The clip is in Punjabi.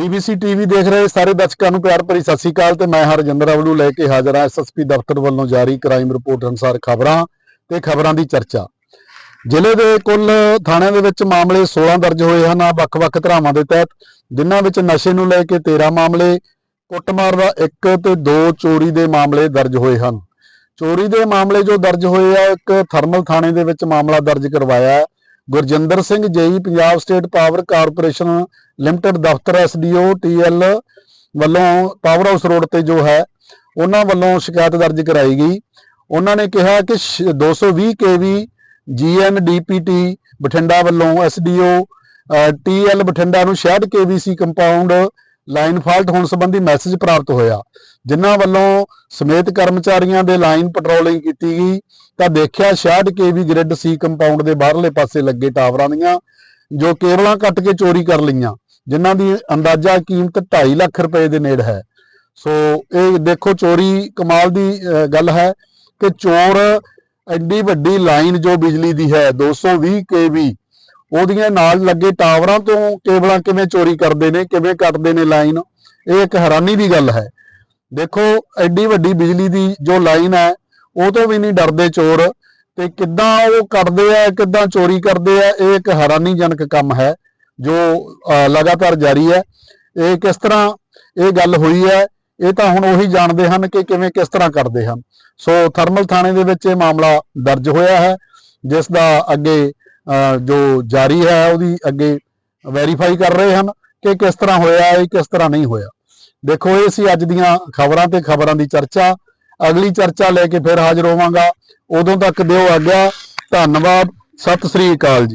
BBC ਟੀਵੀ ਦੇਖ ਰਹੇ ਸਾਰੇ ਦਰਸ਼ਕਾਂ ਨੂੰ ਪਿਆਰ ਭਰੀ ਸਤਿ ਸ੍ਰੀ ਅਕਾਲ ਤੇ ਮੈਂ ਹਰਜਿੰਦਰ ਅਵਲੂ ਲੈ ਕੇ ਹਾਜ਼ਰ ਹਾਂ। ਐਸਐਸਪੀ ਦਫ਼ਤਰ ਵੱਲੋਂ ਜਾਰੀ ਕ੍ਰਾਈਮ ਰਿਪੋਰਟ ਅਨੁਸਾਰ ਖਬਰਾਂ ਤੇ ਖਬਰਾਂ ਦੀ ਚਰਚਾ। ਜ਼ਿਲ੍ਹੇ ਦੇ ਕੁੱਲ ਥਾਣਿਆਂ ਦੇ ਵਿੱਚ ਮਾਮਲੇ 16 ਦਰਜ ਹੋਏ ਹਨ। ਆਹ ਵੱਖ-ਵੱਖ ਧਰਾਵਾਂ ਦੇ ਤਹਿਤ ਜਿਨ੍ਹਾਂ ਵਿੱਚ ਨਸ਼ੇ ਨੂੰ ਲੈ ਕੇ 13 ਮਾਮਲੇ, ਕੁੱਟਮਾਰ ਦਾ ਇੱਕ ਤੇ ਦੋ ਚੋਰੀ ਦੇ ਮਾਮਲੇ ਦਰਜ ਹੋਏ ਹਨ। ਚੋਰੀ ਦੇ ਮਾਮਲੇ ਜੋ ਦਰਜ ਹੋਏ ਆ, ਇੱਕ ਥਰਮਲ ਥਾਣੇ ਦੇ ਵਿੱਚ ਮਾਮਲਾ ਦਰਜ ਕਰਵਾਇਆ Gurjinder Singh JE, Punjab state power corporation limited ਦਫ਼ਤਰ ਐਸਡੀਓ ਟੀਐਲ ਵੱਲੋਂ ਪਾਵਰ ਹਾਊਸ ਰੋਡ ਤੇ ਜੋ ਹੈ, ਉਹਨਾਂ ਵੱਲੋਂ ਸ਼ਿਕਾਇਤ ਦਰਜ ਕਰਾਈ ਗਈ। ਉਹਨਾਂ ਨੇ ਕਿਹਾ ਕਿ ਸ਼- 220 ਕੇਵੀ ਜੀਐਨਡੀਪੀਟੀ ਬਠਿੰਡਾ ਵੱਲੋਂ ਐਸਡੀਓ ਟੀਐਲ ਬਠਿੰਡਾ ਨੂੰ 66 ਕੇਵੀਸੀ ਕੰਪਾਊਂਡ ਲਾਈਨ ਫਾਲਟ ਹੋਣ ਸੰਬੰਧੀ ਮੈਸੇਜ ਪ੍ਰਾਪਤ ਹੋਇਆ। ਜਿਨ੍ਹਾਂ ਵੱਲੋਂ ਸਮੇਤ ਕਰਮਚਾਰੀਆਂ ਦੇ ਲਾਈਨ ਪੈਟਰੋਲਿੰਗ ਕੀਤੀ ਗਈ, ਤਾਂ ਦੇਖਿਆ 66 ਕੇਵੀ ਗ੍ਰਿਡ ਸੀ ਕੰਪਾਊਂਡ ਦੇ ਬਾਹਰਲੇ ਪਾਸੇ ਲੱਗੇ ਟਾਵਰਾਂ ਦੀਆਂ, ਜੋ ਕੇਬਲਾਂ ਕੱਟ ਕੇ ਚੋਰੀ ਕਰ ਲਈਆਂ, ਜਿਨ੍ਹਾਂ ਦੀ ਅੰਦਾਜ਼ਾ ਕੀਮਤ 2.5 ਲੱਖ ਰੁਪਏ ਦੇ ਨੇੜੇ ਹੈ। ਸੋ ਇਹ ਦੇਖੋ ਚੋਰੀ ਕਮਾਲ ਦੀ ਗੱਲ ਹੈ ਕਿ ਚੋਰ ਐਡੀ ਵੱਡੀ ਲਾਈਨ ਜੋ ਬਿਜਲੀ ਦੀ ਹੈ 220 ਕੇਵੀ ਉਹਦੀਆਂ ਨਾਲ ਲੱਗੇ ਟਾਵਰਾਂ ਤੋਂ ਕੇਬਲਾਂ ਕਿਵੇਂ ਚੋਰੀ ਕਰਦੇ ਨੇ, ਕਿਵੇਂ ਕੱਟਦੇ ਨੇ ਲਾਈਨ, ਇਹ ਇੱਕ ਹੈਰਾਨੀ ਦੀ ਗੱਲ ਹੈ। ਦੇਖੋ, ਐਡੀ ਵੱਡੀ ਬਿਜਲੀ ਦੀ ਜੋ ਲਾਈਨ ਹੈ, ਉਹ ਤੋਂ ਵੀ ਨਹੀਂ ਡਰਦੇ ਚੋਰ ਤੇ ਕਿੱਦਾਂ ਉਹ ਕੱਟਦੇ ਆ, ਕਿੱਦਾਂ ਚੋਰੀ ਕਰਦੇ ਆ, ਇਹ ਇੱਕ ਹੈਰਾਨੀਜਨਕ ਕੰਮ ਹੈ ਜੋ ਲਗਾਤਾਰ ਜਾਰੀ ਹੈ। ਇਹ ਕਿਸ ਤਰ੍ਹਾਂ ਇਹ ਗੱਲ ਹੋਈ ਹੈ, ਇਹ ਤਾਂ ਹੁਣ ਉਹੀ ਜਾਣਦੇ ਹਨ ਕਿ ਕਿਵੇਂ ਕਿਸ ਤਰ੍ਹਾਂ ਕਰਦੇ ਹਨ। ਸੋ ਥਰਮਲ ਥਾਣੇ ਦੇ ਵਿੱਚ ਇਹ ਮਾਮਲਾ ਦਰਜ ਹੋਇਆ ਹੈ, ਜਿਸ ਦਾ ਅੱਗੇ ਜੋ ਜਾਰੀ ਹੈ ਉਹਦੀ ਅੱਗੇ ਵੈਰੀਫਾਈ ਕਰ ਰਹੇ ਹਨ ਕਿ ਕਿਸ ਤਰ੍ਹਾਂ ਹੋਇਆ ਹੈ ਕਿਸ ਤਰ੍ਹਾਂ ਨਹੀਂ ਹੋਇਆ। ਦੇਖੋ, ਇਹ ਸੀ ਅੱਜ ਦੀਆਂ ਖਬਰਾਂ ਤੇ ਖਬਰਾਂ ਦੀ ਚਰਚਾ। ਅਗਲੀ ਚਰਚਾ ਲੈ ਕੇ ਫਿਰ ਹਾਜ਼ਰ ਹੋਵਾਂਗਾ। ਉਦੋਂ ਤੱਕ ਦਿਓ ਆਗਿਆ। ਧੰਨਵਾਦ। ਸਤਿ ਸ੍ਰੀ ਅਕਾਲ ਜੀ।